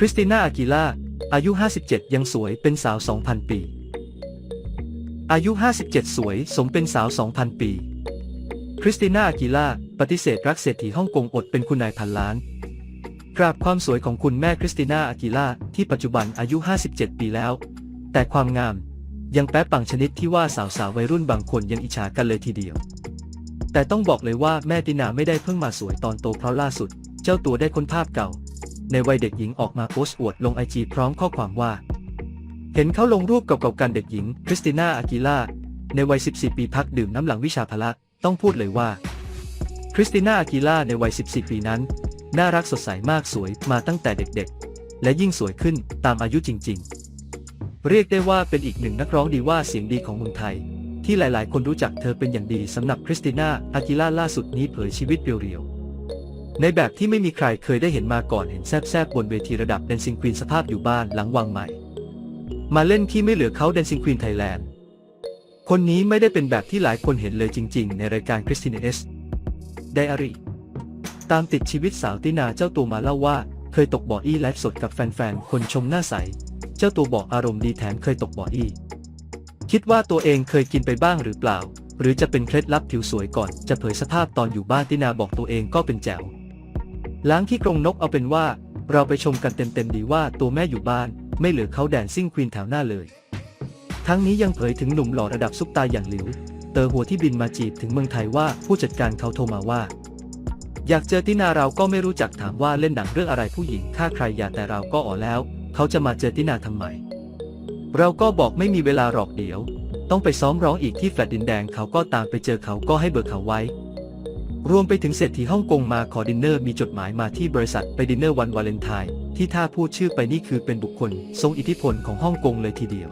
คริสติน่าอากิล่า อายุ 57 ยังสวยเป็นสาว 2,000 ปี อายุ 57 สวยสมเป็นสาว 2,000 ปี คริสติน่าอากิล่า ปฏิเสธรักเศรษฐีฮ่องกงอดเป็นคุณนายพันล้าน กราบความสวยของคุณแม่คริสติน่าอากิล่า ที่ปัจจุบันอายุ 57 ปีแล้ว แต่ความงามยังแป๊บปังชนิดที่ว่าสาวๆวัยรุ่นบางคนยังอิจฉากันเลยทีเดียว แต่ต้องบอกเลยว่าแม่ตินาไม่ได้เพิ่งมาสวยตอนโตเพราะล่าสุด เจ้าตัวได้ค้นภาพเก่า ในวัยเด็กหญิงออกมาโพสต์อวดลงไอจีพร้อมข้อความว่า เห็นเขาลงรูปเก่าๆกันเด็กหญิงคริสติน่าอากิล่าในวัย 14 ปีพักดื่มน้ำหลังวิชาพละต้องพูดเลยว่า คริสติน่าอากิล่าในวัย 14 ปีนั้น น่ารักสดใสมากสวยมาตั้งแต่เด็กๆ และยิ่งสวยขึ้นตามอายุจริง ๆ เรียกได้ว่าเป็นอีกหนึ่งนักร้องดีว่าเสียงดีของเมืองไทย ที่หลายๆ คนรู้จักเธอเป็นอย่างดีสำหรับคริสติน่าอากิล่าล่าสุดนี้เผยชีวิตเรียวๆ ในแบบที่ไม่มีใครเคยได้เห็นมาก่อนเห็นแซบๆบนเวทีระดับ Dancing Queen สภาพอยู่บ้านหลังวังใหม่ มาเล่นที่ไม่เหลือเขา Dancing Queen Thailand คนนี้ไม่ได้เป็นแบบที่หลายคนเห็นเลยจริง ๆ ในรายการ Christina S Diary ตามติดชีวิตสาวตินาเจ้าตัวมาเล่าว่า เคยตกบ่ออี้ไลฟ์สดกับแฟนๆ คนชมหน้าใส เจ้าตัวบอกอารมณ์ดีแถมเคยตกบ่ออี้คิดว่าตัวเองเคยกินไปบ้างหรือเปล่า หรือจะเป็นเคล็ดลับผิวสวยก่อน จะเผยสภาพตอนอยู่บ้านตินาบอกตัวเองก็เป็นแจ๋ว ล้างขี้กรงนกเอาเป็นว่า เราไปชมกันเต็มๆดีว่าตัวแม่อยู่บ้าน ไม่เหลือเขาแดนซิ่งควีนแถวหน้าเลย ทั้งนี้ยังเผยถึงหนุ่มหล่อระดับซุปตาอย่างหลิว เตอหัวที่บินมาจีบถึงเมืองไทยว่าผู้จัดการเขาโทรมาว่า อยากเจอตินาเราก็ไม่รู้จักถามว่าเล่นหนังเรื่องอะไรผู้หญิงฆ่าใครอย่าแต่เราก็อ๋อแล้ว เขาจะมาเจอตินาทำไมเราก็บอกไม่มีเวลาหรอกเดี๋ยว ต้องไปซ้อมร้องอีกที่แฟลตดินแดงเขาก็ตามไปเจอเขาก็ให้เบอร์เขาไว้ รวมไปถึงเศรษฐีฮ่องกงมาขอดินเนอร์มีจดหมายมาที่บริษัทไปดินเนอร์วันวาเลนไทน์ที่ถ้าพูดชื่อไปนี่คือเป็นบุคคล ทรงอิทธิพลของฮ่องกงเลยทีเดียว